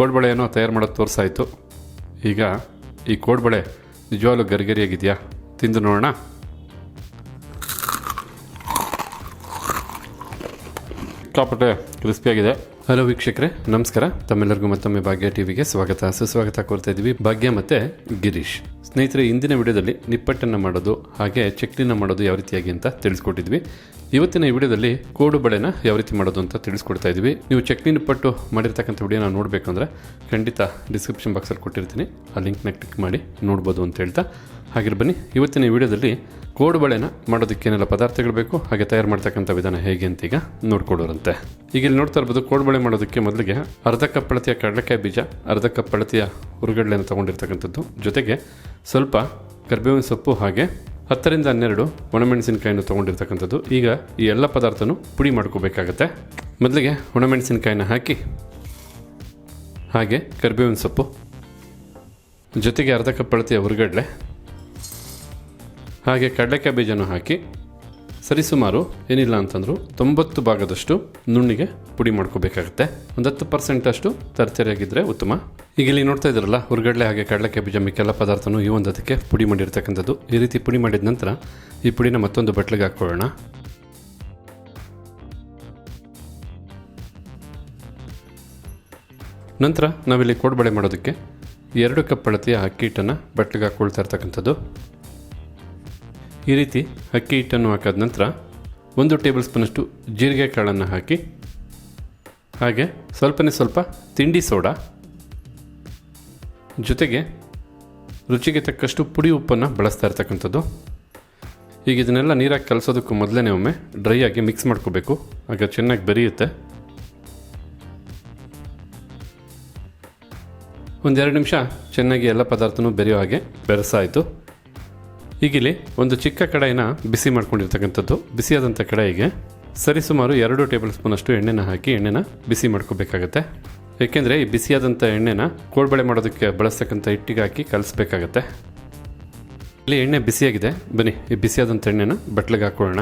ಕೋಡ್ಬಳೆ ಏನೋ ತಯಾರು ಮಾಡೋದು ತೋರಿಸಾಯಿತು. ಈಗ ಈ ಕೋಡ್ಬಳೆ ನಿಜವಾಗ್ಲೂ ಗರಿಗರಿಯಾಗಿದೆಯಾ? ತಿಂದು ನೋಡೋಣ. ಸಿಕ್ಕಾಪಟ್ಟೆ ಕ್ರಿಸ್ಪಿಯಾಗಿದೆ. ಹಲೋ ವೀಕ್ಷಕರೆ, ನಮಸ್ಕಾರ. ತಮ್ಮೆಲ್ಲರಿಗೂ ಮತ್ತೊಮ್ಮೆ ಭಾಗ್ಯ ಟಿವಿಗೆ ಸ್ವಾಗತ. ಸುಸ್ವಾಗತ ಕೋರ್ತಾ ಇದ್ದೀವಿ. ಭಾಗ್ಯ ಮತ್ತೆ ಗಿರೀಶ್. ಸ್ನೇಹಿತರೆ, ಇಂದಿನ ವಿಡಿಯೋದಲ್ಲಿ ನಿಪ್ಪಟ್ಟನ್ನು ಮಾಡೋದು, ಹಾಗೆ ಚಕ್ಲಿನ ಮಾಡೋದು ಯಾವ ರೀತಿಯಾಗಿ ಅಂತ ತಿಳಿಸ್ಕೊಟ್ಟಿದ್ವಿ. ಇವತ್ತಿನ ಈ ವಿಡಿಯೋದಲ್ಲಿ ಕೋಡು ಬಳೆನ ಯಾವ ರೀತಿ ಮಾಡೋದು ಅಂತ ತಿಳಿಸ್ಕೊಡ್ತಾ ಇದ್ವಿ. ನೀವು ಚಕ್ಲಿ ನಿಪ್ಪಟ್ಟು ಮಾಡಿರ್ತಕ್ಕಂಥ ವಿಡಿಯೋನ ನೋಡಬೇಕು ಖಂಡಿತ ಡಿಸ್ಕ್ರಿಪ್ಷನ್ ಬಾಕ್ಸಲ್ಲಿ ಕೊಟ್ಟಿರ್ತೀನಿ. ಆ ಲಿಂಕ್ನ ಕ್ಲಿಕ್ ಮಾಡಿ ನೋಡ್ಬೋದು ಅಂತ ಹೇಳ್ತಾ. ಹಾಗೆ ಬನ್ನಿ ಇವತ್ತಿನ ಈ ವಿಡಿಯೋದಲ್ಲಿ ಕೋಡು ಬಳೆನ ಮಾಡೋದಕ್ಕೆ ಏನೆಲ್ಲ ಪದಾರ್ಥಗಳು ಬೇಕು? ಹಾಗೆ ತಯಾರು ಮಾಡ್ತಕ್ಕಂಥ ವಿಧಾನ ಹೇಗೆ ಅಂತ ಈಗ ನೋಡ್ಕೊಡೋರಂತೆ ಈಗ ಇಲ್ಲಿ ನೋಡ್ತಾ ಇರ್ಬೋದು ಕೋಡುಬಳೆ ಮಾಡೋದಕ್ಕೆ ಮೊದಲಿಗೆ ಅರ್ಧ ಕಪ್ ಅಳತೆಯ ಕಡಲೆಕಾಯಿ ಬೀಜ, ಅರ್ಧ ಕಪ್ ಅಳತೆಯ ಹುರುಗಡ್ಲೆಯನ್ನು ತೊಗೊಂಡಿರ್ತಕ್ಕಂಥದ್ದು. ಜೊತೆಗೆ ಸ್ವಲ್ಪ ಕರ್ಬೇವಿನ ಸೊಪ್ಪು ಹಾಗೆ ಹತ್ತರಿಂದ ಹನ್ನೆರಡು ಒಣಮೆಣಸಿನಕಾಯಿನ ತೊಗೊಂಡಿರ್ತಕ್ಕಂಥದ್ದು. ಈಗ ಈ ಎಲ್ಲ ಪದಾರ್ಥನೂ ಪುಡಿ ಮಾಡ್ಕೋಬೇಕಾಗತ್ತೆ. ಮೊದಲಿಗೆ ಒಣಮೆಣಸಿನಕಾಯಿನ ಹಾಕಿ, ಹಾಗೆ ಕರ್ಬೇವಿನ ಸೊಪ್ಪು, ಜೊತೆಗೆ ಅರ್ಧ ಕಪ್ ಅಳತೆಯ ಹುರುಗಡ್ಲೆ ಹಾಗೆ ಕಡಲೆಕಾಯಿ ಬೀಜನೂ ಹಾಕಿ ಸರಿಸುಮಾರು ಏನಿಲ್ಲ ಅಂತಂದರೂ ತೊಂಬತ್ತು ಭಾಗದಷ್ಟು ನುಣ್ಣಿಗೆ ಪುಡಿ ಮಾಡ್ಕೋಬೇಕಾಗುತ್ತೆ. ಒಂದು ಹತ್ತು ಪರ್ಸೆಂಟ್ ಅಷ್ಟು ತರತರಿಯಾಗಿದ್ದರೆ ಉತ್ತಮ. ಈಗ ಇಲ್ಲಿ ನೋಡ್ತಾ ಇದ್ರಲ್ಲ ಹುರ್ಗಡ್ಲೆ ಹಾಗೆ ಕಡಲೆಕಾಯಿ ಬೀಜ ಮಿಕ್ಕೆಲ್ಲ ಪದಾರ್ಥನೂ ಈ ಒಂದು ಅದಕ್ಕೆ ಪುಡಿ ಮಾಡಿರ್ತಕ್ಕಂಥದ್ದು. ಈ ರೀತಿ ಪುಡಿ ಮಾಡಿದ ನಂತರ ಈ ಪುಡಿನ ಮತ್ತೊಂದು ಬಟ್ಲಿಗೆ ಹಾಕ್ಕೊಳ್ಳೋಣ. ನಂತರ ನಾವಿಲ್ಲಿ ಕೋಡ್ಬಳೆ ಮಾಡೋದಕ್ಕೆ ಎರಡು ಕಪ್ ಅಳತಿಯ ಅಕ್ಕಿ ಹಿಟ್ಟನ್ನು ಬಟ್ಲಿಗೆ ಹಾಕ್ಕೊಳ್ತಾ ಇರ್ತಕ್ಕಂಥದ್ದು. ಈ ರೀತಿ ಅಕ್ಕಿ ಹಿಟ್ಟನ್ನು ಹಾಕಾದ ನಂತರ ಒಂದು ಟೇಬಲ್ ಸ್ಪೂನಷ್ಟು ಜೀರಿಗೆ ಕಾಳನ್ನು ಹಾಕಿ, ಹಾಗೆ ಸ್ವಲ್ಪನೇ ಸ್ವಲ್ಪ ತಿಂಡಿ ಸೋಡಾ, ಜೊತೆಗೆ ರುಚಿಗೆ ತಕ್ಕಷ್ಟು ಪುಡಿ ಉಪ್ಪನ್ನು ಬಳಸ್ತಾ ಇರ್ತಕ್ಕಂಥದ್ದು. ಈಗ ಇದನ್ನೆಲ್ಲ ನೀರಾಗಿ ಕಲಸೋದಕ್ಕೂ ಮೊದಲೇ ಒಮ್ಮೆ ಡ್ರೈ ಆಗಿ ಮಿಕ್ಸ್ ಮಾಡ್ಕೋಬೇಕು. ಆಗ ಚೆನ್ನಾಗಿ ಬೆರೆಯುತ್ತೆ. ಒಂದೆರಡು ನಿಮಿಷ ಚೆನ್ನಾಗಿ ಎಲ್ಲ ಪದಾರ್ಥನೂ ಬೆರೆಯೋ ಹಾಗೆ ಬೆರೆಸಾಯಿತು. ಈಗಿಲ್ಲಿ ಒಂದು ಚಿಕ್ಕ ಕಡಾಯಿನ ಬಿಸಿ ಮಾಡ್ಕೊಂಡಿರ್ತಕ್ಕಂಥದ್ದು. ಬಿಸಿಯಾದಂಥ ಕಡಾಯಿಗೆ ಸರಿಸುಮಾರು ಎರಡು ಟೇಬಲ್ ಸ್ಪೂನಷ್ಟು ಎಣ್ಣೆನ ಹಾಕಿ ಎಣ್ಣೆನ ಬಿಸಿ ಮಾಡ್ಕೋಬೇಕಾಗತ್ತೆ. ಏಕೆಂದರೆ ಈ ಬಿಸಿಯಾದಂಥ ಎಣ್ಣೆನ ಕೋಡ್ಬಳೆ ಮಾಡೋದಕ್ಕೆ ಬಳಸ್ತಕ್ಕಂಥ ಹಿಟ್ಟಿಗೆ ಹಾಕಿ ಕಲಿಸ್ಬೇಕಾಗತ್ತೆ. ಇಲ್ಲಿ ಎಣ್ಣೆ ಬಿಸಿಯಾಗಿದೆ. ಬನ್ನಿ, ಈ ಬಿಸಿಯಾದಂಥ ಎಣ್ಣೆನ ಬಟ್ಲಿಗೆ ಹಾಕೊಳ್ಳೋಣ.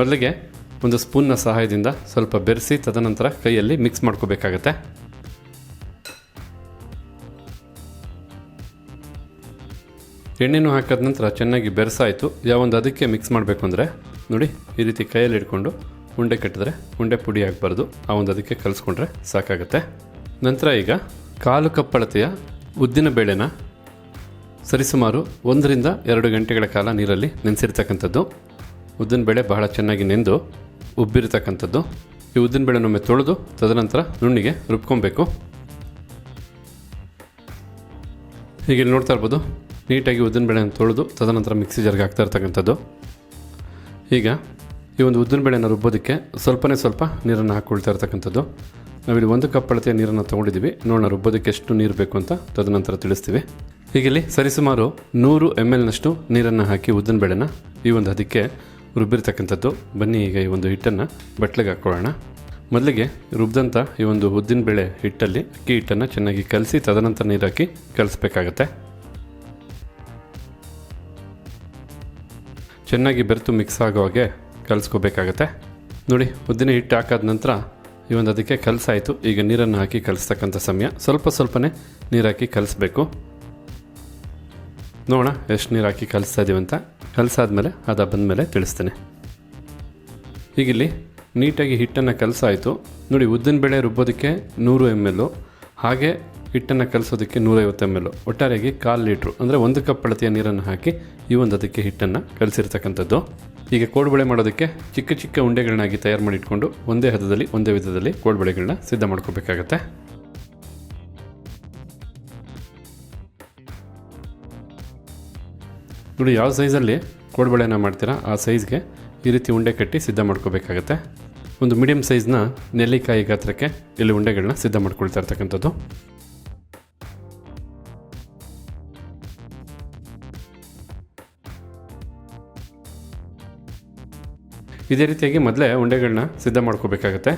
ಮೊದಲಿಗೆ ಒಂದು ಸ್ಪೂನ್ನ ಸಹಾಯದಿಂದ ಸ್ವಲ್ಪ ಬೆರೆಸಿ, ತದನಂತರ ಕೈಯಲ್ಲಿ ಮಿಕ್ಸ್ ಮಾಡ್ಕೋಬೇಕಾಗತ್ತೆ. ಎಣ್ಣೆನೂ ಹಾಕಿದ ನಂತರ ಚೆನ್ನಾಗಿ ಬೆರೆಸಾಯಿತು. ಯಾವೊಂದು ಅದಕ್ಕೆ ಮಿಕ್ಸ್ ಮಾಡಬೇಕು ಅಂದರೆ, ನೋಡಿ, ಈ ರೀತಿ ಕೈಯಲ್ಲಿ ಇಟ್ಕೊಂಡು ಉಂಡೆ ಕಟ್ಟಿದ್ರೆ ಉಂಡೆ ಪುಡಿ ಆಗಬಾರ್ದು. ಆ ಒಂದು ಅದಕ್ಕೆ ಕಲಿಸ್ಕೊಂಡ್ರೆ ಸಾಕಾಗುತ್ತೆ. ನಂತರ ಈಗ ಕಾಲು ಕಪ್ಪಳತೆಯ ಉದ್ದಿನ ಬೇಳೆನ ಸರಿಸುಮಾರು ಒಂದರಿಂದ ಎರಡು ಗಂಟೆಗಳ ಕಾಲ ನೀರಲ್ಲಿ ನೆನೆಸಿರ್ತಕ್ಕಂಥದ್ದು. ಉದ್ದಿನ ಬೇಳೆ ಬಹಳ ಚೆನ್ನಾಗಿ ನೆಂದು ಉಬ್ಬಿರ್ತಕ್ಕಂಥದ್ದು. ಈ ಉದ್ದಿನ ಬೇಳೆನೊಮ್ಮೆ ತೊಳೆದು ತದನಂತರ ನುಣ್ಣಿಗೆ ರುಬ್ಕೊಬೇಕು. ಇಲ್ಲಿ ನೋಡ್ತಾ ಇರ್ಬೋದು. ನೀಟಾಗಿ ಉದ್ದಿನ ಬೇಳೆಯನ್ನು ತೊಳೆದು ತದನಂತರ ಮಿಕ್ಸಿ ಜಾರ್ಗೆ ಹಾಕ್ತಾ ಇರ್ತಕ್ಕಂಥದ್ದು. ಈಗ ಈ ಒಂದು ಉದ್ದಿನ ಬೇಳೆನ ರುಬ್ಬೋದಕ್ಕೆ ಸ್ವಲ್ಪನೇ ಸ್ವಲ್ಪ ನೀರನ್ನು ಹಾಕ್ಕೊಳ್ತಾ ಇರ್ತಕ್ಕಂಥದ್ದು. ನಾವಿಲ್ಲಿ ಒಂದು ಕಪ್ ಅಳತೆಯ ನೀರನ್ನು ತೊಗೊಂಡಿದ್ದೀವಿ. ನೋಡೋಣ ರುಬ್ಬೋದಕ್ಕೆ ಎಷ್ಟು ನೀರು ಬೇಕು ಅಂತ ತದನಂತರ ತಿಳಿಸ್ತೀವಿ. ಹೀಗಿಲ್ಲಿ ಸರಿಸುಮಾರು ನೂರು ಎಂ ಎಲ್ನಷ್ಟು ನೀರನ್ನು ಹಾಕಿ ಉದ್ದಿನ ಬೇಳೆನ ಈ ಒಂದು ಅದಕ್ಕೆ ರುಬ್ಬಿರ್ತಕ್ಕಂಥದ್ದು. ಬನ್ನಿ ಈಗ ಈ ಒಂದು ಹಿಟ್ಟನ್ನು ಬಟ್ಲಿಗೆ ಹಾಕ್ಕೊಳ್ಳೋಣ ಮೊದಲಿಗೆ ರುಬ್ಬಿದಂಥ ಈ ಒಂದು ಉದ್ದಿನ ಬೇಳೆ ಹಿಟ್ಟಲ್ಲಿ ಅಕ್ಕಿ ಹಿಟ್ಟನ್ನು ಚೆನ್ನಾಗಿ ಕಲಸಿ ತದನಂತರ ನೀರು ಹಾಕಿ ಕಲಿಸ್ಬೇಕಾಗತ್ತೆ. ಚೆನ್ನಾಗಿ ಬೆರೆತು ಮಿಕ್ಸ್ ಆಗೋ ಹಾಗೆ ಕಲಿಸ್ಕೋಬೇಕಾಗತ್ತೆ. ನೋಡಿ, ಉದ್ದಿನ ಹಿಟ್ಟು ಹಾಕಾದ ನಂತರ ಈ ಒಂದು ಅದಕ್ಕೆ ಕಲಸಾಯಿತು. ಈಗ ನೀರನ್ನು ಹಾಕಿ ಕಲಿಸ್ತಕ್ಕಂಥ ಸಮಯ. ಸ್ವಲ್ಪ ಸ್ವಲ್ಪನೇ ನೀರು ಹಾಕಿ ಕಲಿಸ್ಬೇಕು. ನೋಡೋಣ, ಎಷ್ಟು ನೀರು ಹಾಕಿ ಕಲಿಸ್ತಾ ಇದೀವಂತ ಕಲಸಾದ್ಮೇಲೆ ಅದ ಬಂದಮೇಲೆ ತಿಳಿಸ್ತೇನೆ. ಈಗಿಲ್ಲಿ ನೀಟಾಗಿ ಹಿಟ್ಟನ್ನು ಕಲಸಾಯಿತು. ನೋಡಿ, ಉದ್ದಿನ ಬೇಳೆ ರುಬ್ಬೋದಕ್ಕೆ ನೂರು ಎಂ ಎಲ್ಲು ಹಾಗೆ ಹಿಟ್ಟನ್ನು ಕಲಸೋದಕ್ಕೆ ನೂರೈವತ್ತು ಎಂ ಎಲ್ ಒಟ್ಟಾರೆಯಾಗಿ ಕಾಲು ಲೀಟ್ರು, ಅಂದರೆ ಒಂದು ಕಪ್ ಅಳತೆಯ ನೀರನ್ನು ಹಾಕಿ ಈ ಒಂದು ಅದಕ್ಕೆ ಹಿಟ್ಟನ್ನು ಕಲಸಿರ್ತಕ್ಕಂಥದ್ದು. ಈಗ ಕೋಡ್ಬಳೆ ಮಾಡೋದಕ್ಕೆ ಚಿಕ್ಕ ಚಿಕ್ಕ ಉಂಡೆಗಳನ್ನಾಗಿ ತಯಾರು ಮಾಡಿ ಇಟ್ಕೊಂಡು ಒಂದೇ ಹದದಲ್ಲಿ, ಒಂದೇ ವಿಧದಲ್ಲಿ ಕೋಡ್ಬಳೆಗಳನ್ನ ಸಿದ್ಧ ಮಾಡ್ಕೋಬೇಕಾಗತ್ತೆ. ನೋಡಿ, ಯಾವ ಸೈಜಲ್ಲಿ ಕೋಡ್ಬಳೆನ ಮಾಡ್ತೀರಾ, ಆ ಸೈಜ್ಗೆ ಈ ರೀತಿ ಉಂಡೆ ಕಟ್ಟಿ ಸಿದ್ಧ ಮಾಡ್ಕೋಬೇಕಾಗತ್ತೆ. ಒಂದು ಮೀಡಿಯಮ್ ಸೈಜ್ನ ನೆಲ್ಲಿಕಾಯಿ ಗಾತ್ರಕ್ಕೆ ಇಲ್ಲಿ ಉಂಡೆಗಳನ್ನ ಸಿದ್ಧ ಮಾಡ್ಕೊಳ್ತಾ ಇರ್ತಕ್ಕಂಥದ್ದು. ಇದೇ ರೀತಿಯಾಗಿ ಮೊದಲೇ ಉಂಡೆಗಳನ್ನ ಸಿದ್ಧ ಮಾಡ್ಕೋಬೇಕಾಗತ್ತೆ.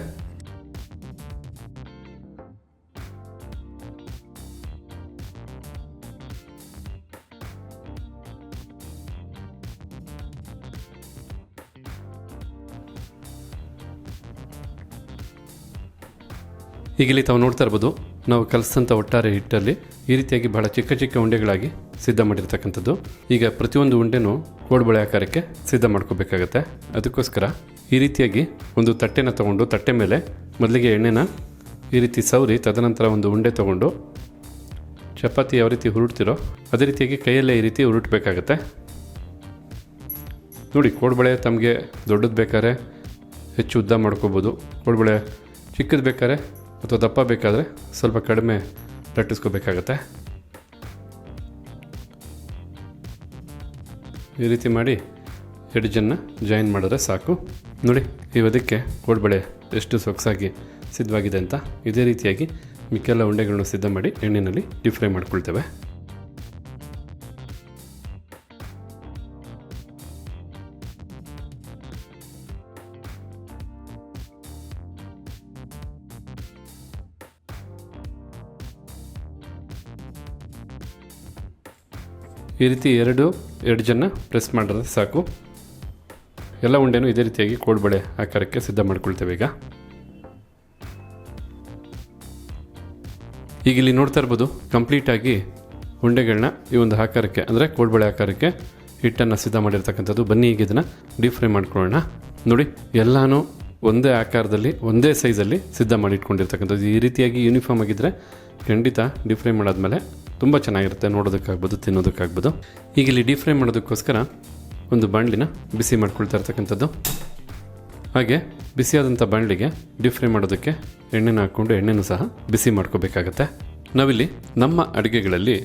ಈಗ ಇಲ್ಲಿ ತಾವು ನೋಡ್ತಾ ಇರ್ಬೋದು. ನಾವು ಕಲಿಸಿದಂಥ ಒಟ್ಟಾರೆ ಹಿಟ್ಟಲ್ಲಿ ಈ ರೀತಿಯಾಗಿ ಬಹಳ ಚಿಕ್ಕ ಚಿಕ್ಕ ಉಂಡೆಗಳಾಗಿ ಸಿದ್ಧ ಮಾಡಿರ್ತಕ್ಕಂಥದ್ದು. ಈಗ ಪ್ರತಿಯೊಂದು ಉಂಡೆನೂ ಕೋಡ್ಬಳೆ ಆಕಾರಕ್ಕೆ ಸಿದ್ಧ ಮಾಡ್ಕೋಬೇಕಾಗತ್ತೆ. ಅದಕ್ಕೋಸ್ಕರ ಈ ರೀತಿಯಾಗಿ ಒಂದು ತಟ್ಟೆನ ತಗೊಂಡು ತಟ್ಟೆ ಮೇಲೆ ಮೊದಲಿಗೆ ಎಣ್ಣೆನ ಈ ರೀತಿ ಸವರಿ, ತದನಂತರ ಒಂದು ಉಂಡೆ ತಗೊಂಡು ಚಪಾತಿ ಯಾವ ರೀತಿ ಹುರುಡ್ತಿರೋ ಅದೇ ರೀತಿಯಾಗಿ ಕೈಯಲ್ಲೇ ಈ ರೀತಿ ಹುರುಟಬೇಕಾಗತ್ತೆ. ನೋಡಿ ಕೋಡ್ಬಳೆ ತಮಗೆ ದೊಡ್ಡದು ಬೇಕಾದ್ರೆ ಹೆಚ್ಚು ಉದ್ದ ಮಾಡ್ಕೋಬೋದು. ಕೋಡ್ಬಳೆ ಚಿಕ್ಕದು ಬೇಕಾದ್ರೆ ಅಥವಾ ದಪ್ಪ ಬೇಕಾದರೆ ಸ್ವಲ್ಪ ಕಡಿಮೆ ಲಟ್ಟಿಸ್ಕೋಬೇಕಾಗತ್ತೆ ಈ ರೀತಿ ಮಾಡಿ ಎಡ್ಜನ್ನು ಜಾಯಿನ್ ಮಾಡಿದ್ರೆ ಸಾಕು. ನೋಡಿ ಇವದಕ್ಕೆ ಕೋಡ್ಬಳೆ ಎಷ್ಟು ಸೊಗಸಾಗಿ ಸಿದ್ಧವಾಗಿದೆ ಅಂತ ಇದೇ ರೀತಿಯಾಗಿ ಮಿಕ್ಕೆಲ್ಲ ಉಂಡೆಗಳನ್ನು ಸಿದ್ಧ ಮಾಡಿ ಎಣ್ಣೆಯಲ್ಲಿ ಡೀಪ್ ಫ್ರೈ ಮಾಡ್ಕೊಳ್ತೇವೆ. ಈ ರೀತಿ ಎರಡು ಎಡ್ಜನ್ನು ಪ್ರೆಸ್ ಮಾಡಿದ್ರೆ ಸಾಕು. ಎಲ್ಲ ಉಂಡೆನೂ ಇದೇ ರೀತಿಯಾಗಿ ಕೋಡ್ಬಳೆ ಆಕಾರಕ್ಕೆ ಸಿದ್ಧ ಮಾಡ್ಕೊಳ್ತೇವೆ ಈಗ. ಈಗ ಇಲ್ಲಿ ನೋಡ್ತಾ ಇರ್ಬೋದು ಕಂಪ್ಲೀಟಾಗಿ ಉಂಡೆಗಳನ್ನ ಈ ಒಂದು ಆಕಾರಕ್ಕೆ, ಅಂದರೆ ಕೋಡ್ಬಳೆ ಆಕಾರಕ್ಕೆ ಹಿಟ್ಟನ್ನು ಸಿದ್ಧ ಮಾಡಿರ್ತಕ್ಕಂಥದ್ದು. ಬನ್ನಿ ಈಗ ಇದನ್ನು ಡೀಪ್ ಫ್ರೈ ಮಾಡ್ಕೊಳ್ಳೋಣ. ನೋಡಿ, ಎಲ್ಲನೂ ಒಂದೇ ಆಕಾರದಲ್ಲಿ, ಒಂದೇ ಸೈಜಲ್ಲಿ ಸಿದ್ಧ ಮಾಡಿ ಇಟ್ಕೊಂಡಿರ್ತಕ್ಕಂಥದ್ದು ಈ ರೀತಿಯಾಗಿ ಯೂನಿಫಾರ್ಮ್ ಆಗಿದ್ದರೆ ಖಂಡಿತ ಡೀಪ್ ಫ್ರೈ ಮಾಡಾದ್ಮೇಲೆ ತುಂಬ ಚೆನ್ನಾಗಿರುತ್ತೆ, ನೋಡೋದಕ್ಕಾಗ್ಬೋದು, ತಿನ್ನೋದಕ್ಕಾಗ್ಬೋದು. ಈಗ ಇಲ್ಲಿ ಡೀಪ್ ಫ್ರೈ ಮಾಡೋದಕ್ಕೋಸ್ಕರ ಒಂದು ಬಾಣಲಿನ ಬಿಸಿ ಮಾಡ್ಕೊಳ್ತಾ ಇರ್ತಕ್ಕಂಥದ್ದು. ಹಾಗೆ ಬಿಸಿಯಾದಂಥ ಬಾಂಡ್ಲಿಗೆ ಡೀಪ್ ಫ್ರೈ ಮಾಡೋದಕ್ಕೆ ಎಣ್ಣೆನ ಹಾಕ್ಕೊಂಡು ಎಣ್ಣೆನೂ ಸಹ ಬಿಸಿ ಮಾಡ್ಕೋಬೇಕಾಗತ್ತೆ. ನಾವಿಲ್ಲಿ ನಮ್ಮ ಅಡುಗೆಗಳಲ್ಲಿ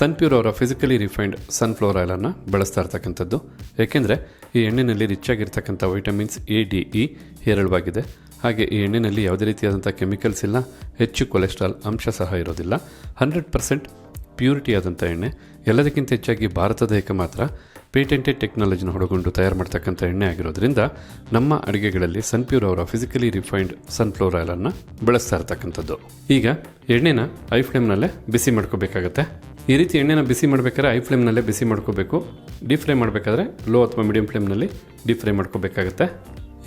ಸನ್ಪ್ಯೂರ್ ಅವರ ಫಿಸಿಕಲಿ ರಿಫೈನ್ಡ್ ಸನ್ಫ್ಲವರ್ ಆಯಿಲನ್ನು ಬಳಸ್ತಾ ಇರ್ತಕ್ಕಂಥದ್ದು. ಏಕೆಂದರೆ ಈ ಎಣ್ಣೆಯಲ್ಲಿ ರಿಚ್ ಆಗಿರ್ತಕ್ಕಂಥ ವೈಟಮಿನ್ಸ್ ಎ ಡಿ ಇ ಹೇರಳವಾಗಿದೆ. ಹಾಗೆ ಈ ಎಣ್ಣೆಯಲ್ಲಿ ಯಾವುದೇ ರೀತಿಯಾದಂಥ ಕೆಮಿಕಲ್ಸ್ ಇಲ್ಲ, ಹೆಚ್ಚು ಕೊಲೆಸ್ಟ್ರಾಲ್ ಅಂಶ ಸಹ ಇರೋದಿಲ್ಲ. ಹಂಡ್ರೆಡ್ ಪರ್ಸೆಂಟ್ ಪ್ಯೂರಿಟಿ ಆದಂಥ ಎಣ್ಣೆ, ಎಲ್ಲದಕ್ಕಿಂತ ಹೆಚ್ಚಾಗಿ ಭಾರತ ಏಕ ಮಾತ್ರ ಪೇಟೆಂಟೆಡ್ ಟೆಕ್ನಾಲಜಿನ ಹೊಡಗೊಂಡು ತಯಾರು ಮಾಡ್ತಕ್ಕಂಥ ಎಣ್ಣೆ ಆಗಿರೋದ್ರಿಂದ ನಮ್ಮ ಅಡುಗೆಗಳಲ್ಲಿ ಸನ್ಪ್ಯೂರ್ ಅವರ ಫಿಸಿಕಲಿ ರಿಫೈನ್ಡ್ ಸನ್ಫ್ಲವರ್ ಆಯಿಲನ್ನು ಬಳಸ್ತಾ ಇರ್ತಕ್ಕಂಥದ್ದು. ಈಗ ಎಣ್ಣೆನ ಐ ಫ್ಲೇಮ್ನಲ್ಲೇ ಬಿಸಿ ಮಾಡ್ಕೋಬೇಕಾಗತ್ತೆ. ಈ ರೀತಿ ಎಣ್ಣೆನ ಬಿಸಿ ಮಾಡಬೇಕಾದ್ರೆ ಐ ಫ್ಲೇಮ್ನಲ್ಲೇ ಬಿಸಿ ಮಾಡ್ಕೋಬೇಕು. ಡೀಪ್ ಫ್ರೈ ಮಾಡಬೇಕಾದ್ರೆ ಲೋ ಅಥವಾ ಮೀಡಿಯಂ ಫ್ಲೇಮ್ನಲ್ಲಿ ಡೀಪ್ ಫ್ರೈ ಮಾಡ್ಕೋಬೇಕಾಗತ್ತೆ.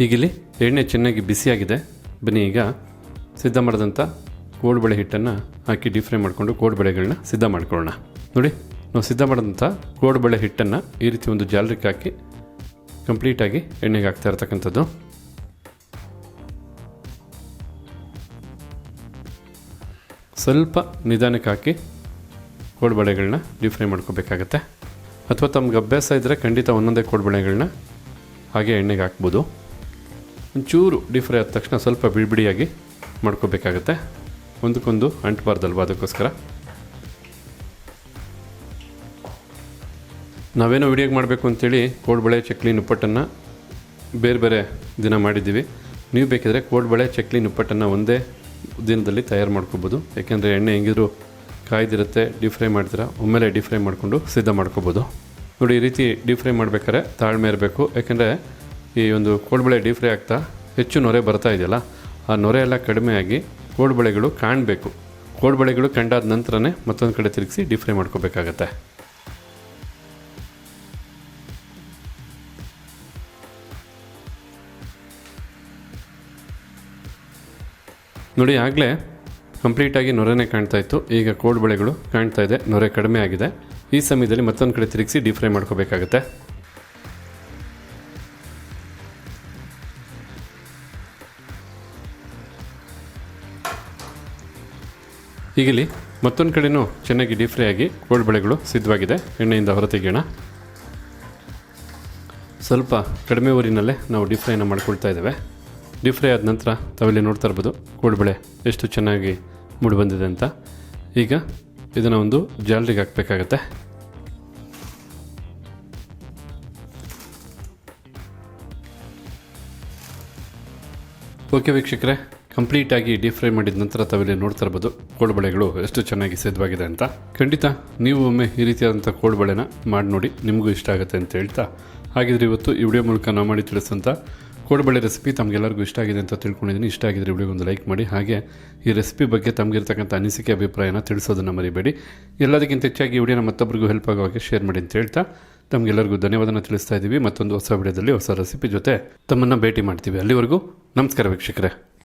ಈಗಿಲ್ಲಿ ಎಣ್ಣೆ ಚೆನ್ನಾಗಿ ಬಿಸಿಯಾಗಿದೆ. ಬನ್ನಿ ಈಗ ಸಿದ್ಧ ಮಾಡಿದಂಥ ಕೋಡ್ಬಳೆ ಹಿಟ್ಟನ್ನು ಹಾಕಿ ಡೀಪ್ ಫ್ರೈ ಮಾಡಿಕೊಂಡು ಕೋಡ್ಬಳೆಗಳನ್ನ ಸಿದ್ಧ ಮಾಡ್ಕೊಳ್ಳೋಣ. ನೋಡಿ, ನಾವು ಸಿದ್ಧ ಮಾಡಿದಂಥ ಕೋಡ್ಬಳೆ ಹಿಟ್ಟನ್ನು ಈ ರೀತಿ ಒಂದು ಜಾಲರಿಗೆ ಹಾಕಿ ಕಂಪ್ಲೀಟಾಗಿ ಎಣ್ಣೆಗೆ ಹಾಕ್ತಾ ಇರ್ತಕ್ಕಂಥದ್ದು. ಸ್ವಲ್ಪ ನಿಧಾನಕ್ಕೆ ಹಾಕಿ ಕೋಡ್ಬಳೆಗಳನ್ನ ಡೀಪ್ ಫ್ರೈ ಮಾಡ್ಕೋಬೇಕಾಗತ್ತೆ. ಅಥವಾ ತಮ್ಗೆ ಅಭ್ಯಾಸ ಇದ್ದರೆ ಖಂಡಿತ ಒಂದೊಂದೇ ಕೋಡ್ಬಳೆಗಳನ್ನ ಹಾಗೆ ಎಣ್ಣೆಗೆ ಹಾಕ್ಬೋದು. ಒಂಚೂರು ಡೀಪ್ ಫ್ರೈ ಆದ ತಕ್ಷಣ ಸ್ವಲ್ಪ ಬಿಡಿಬಿಡಿಯಾಗಿ ಮಾಡ್ಕೋಬೇಕಾಗತ್ತೆ. ಒಂದಕ್ಕೊಂದು ಅಂಟಬಾರ್ದಲ್ವ ಅದಕ್ಕೋಸ್ಕರ? ನಾವೇನೋ ವಿಡಿಯೋಗೆ ಮಾಡಬೇಕು ಅಂತೇಳಿ ಕೋಡ್ಬಳೆ ಚಕ್ಲಿ ನಿಪ್ಪಟ್ಟನ್ನು ಬೇರೆ ಬೇರೆ ದಿನ ಮಾಡಿದ್ದೀವಿ. ನೀವು ಬೇಕಿದ್ರೆ ಕೋಡ್ಬಳೆ ಚಕ್ಲಿ ನಿಪ್ಪಟ್ಟನ್ನು ಒಂದೇ ದಿನದಲ್ಲಿ ತಯಾರು ಮಾಡ್ಕೋಬೋದು. ಯಾಕೆಂದರೆ ಎಣ್ಣೆ ಹೆಂಗಿದ್ರು ಕಾಯ್ದಿರುತ್ತೆ, ಡೀಪ್ ಫ್ರೈ ಮಾಡ್ತೀರಾ, ಒಮ್ಮೆಲೆ ಡೀಪ್ ಫ್ರೈ ಮಾಡಿಕೊಂಡು ಸಿದ್ಧ ಮಾಡ್ಕೋಬೋದು. ನೋಡಿ, ಈ ರೀತಿ ಡೀಪ್ ಫ್ರೈ ಮಾಡಬೇಕಾದ್ರೆ ತಾಳ್ಮೆ ಇರಬೇಕು. ಯಾಕೆಂದರೆ ಈ ಒಂದು ಕೋಡ್ಬಳೆ ಡೀಪ್ ಫ್ರೈ ಆಗ್ತಾ ಹೆಚ್ಚು ನೊರೆ ಬರ್ತಾ ಇದೆಯಲ್ಲ, ಆ ನೊರೆ ಎಲ್ಲ ಕಡಿಮೆಯಾಗಿ ಕೋಡ್ಬಳೆಗಳು ಕಾಣಬೇಕು. ಕೋಡ್ಬಳೆಗಳು ಕಂಡಾದ ನಂತರನೇ ಮತ್ತೊಂದು ಕಡೆ ತಿರುಗಿಸಿ ಡಿಫ್ರೈ ಫ್ರೈ ಮಾಡ್ಕೋಬೇಕಾಗತ್ತೆ. ನೋಡಿ, ಆಗಲೇ ಕಂಪ್ಲೀಟಾಗಿ ನೊರೆನೇ ಕಾಣ್ತಾ ಇತ್ತು. ಈಗ ಕೋಡ್ಬಳೆಗಳು ಕಾಣ್ತಾ ಇದೆ. ನೊರೆ ಕಡಿಮೆ ಆಗಿದೆ. ಈ ಸಮಯದಲ್ಲಿ ಮತ್ತೊಂದು ಕಡೆ ತಿರುಗಿಸಿ ಡಿಫ್ರೈ ಫ್ರೈ ಮಾಡ್ಕೋಬೇಕಾಗತ್ತೆ. ಈಗಿಲ್ಲಿ ಮತ್ತೊಂದು ಕಡೆಯೂ ಚೆನ್ನಾಗಿ ಡೀಪ್ ಆಗಿ ಬೆಳೆಗಳು ಸಿದ್ಧವಾಗಿದೆ. ಎಣ್ಣೆಯಿಂದ ಹೊರತೆಗೆಯೋಣ. ಸ್ವಲ್ಪ ಕಡಿಮೆ ಊರಿನಲ್ಲೇ ನಾವು ಡೀಪ್ ಫ್ರೈನ ಮಾಡ್ಕೊಳ್ತಾ ಇದ್ದೇವೆ. ಡೀಪ್ ಫ್ರೈ ಆದ ನಂತರ ತಾವಿಲ್ಲಿ ನೋಡ್ತಾ ಇರ್ಬೋದು ಕೋಡ್ಬಳೆ ಎಷ್ಟು ಚೆನ್ನಾಗಿ ಮೂಡಿ ಬಂದಿದೆ ಅಂತ. ಈಗ ಇದನ್ನು ಒಂದು ಜಾಲರಿಗೆ ಹಾಕಬೇಕಾಗತ್ತೆ. ಓಕೆ ವೀಕ್ಷಕರೇ ಕಂಪ್ಲೀಟಾಗಿ ಡೀಪ್ ಫ್ರೈ ಮಾಡಿದ ನಂತರ ತಾವಿಲ್ಲಿ ನೋಡ್ತಾ ಇರ್ಬೋದು ಕೋಡುಬಳೆಗಳು ಎಷ್ಟು ಚೆನ್ನಾಗಿ ಸಿದ್ಧವಾಗಿದೆ ಅಂತ. ಖಂಡಿತ ನೀವು ಒಮ್ಮೆ ಈ ರೀತಿಯಾದಂಥ ಕೋಡುಬಳೆನ ಮಾಡಿ ನೋಡಿ, ನಿಮಗೂ ಇಷ್ಟ ಆಗುತ್ತೆ ಅಂತ ಹೇಳ್ತಾ. ಹಾಗಿದ್ರೆ ಇವತ್ತು ಈ ವಿಡಿಯೋ ಮೂಲಕ ನಾವು ಮಾಡಿ ತಿಳಿಸಂತ ಕೋಡುಬಳೆ ರೆಸಿಪಿ ತಮಗೆಲ್ಲರಿಗೂ ಇಷ್ಟ ಆಗಿದೆ ಅಂತ ತಿಳ್ಕೊಂಡಿದ್ದೀನಿ. ಇಷ್ಟ ಆಗಿದ್ರೆ ವಿಡಿಯೋ ಒಂದು ಲೈಕ್ ಮಾಡಿ, ಹಾಗೆ ಈ ರೆಸಿಪಿ ಬಗ್ಗೆ ತಮಗಿರ್ತಕ್ಕಂಥ ಅನಿಸಿಕೆ, ಅಭಿಪ್ರಾಯನ ತಿಳಿಸೋದನ್ನು ಮರಿಬೇಡಿ. ಎಲ್ಲದಕ್ಕಿಂತ ಹೆಚ್ಚಾಗಿ ವಿಡಿಯೋನ ಮತ್ತೊಬ್ಬರಿಗೂ ಹೆಲ್ಪ್ ಆಗೋ ಹಾಗೆ ಶೇರ್ ಮಾಡಿ ಅಂತ ಹೇಳ್ತಾ ತಮಗೆಲ್ಲರಿಗೂ ಧನ್ಯವಾದನ ತಿಳಿಸ್ತಾ ಇದ್ದೀವಿ ಮತ್ತೊಂದು ಹೊಸ ವಿಡಿಯೋದಲ್ಲಿ ಹೊಸ ರೆಸಿಪಿ ಜೊತೆ ತಮ್ಮನ್ನು ಭೇಟಿ ಮಾಡ್ತೀವಿ. ಅಲ್ಲಿವರೆಗೂ ನಮಸ್ಕಾರ ವೀಕ್ಷಕರೇ.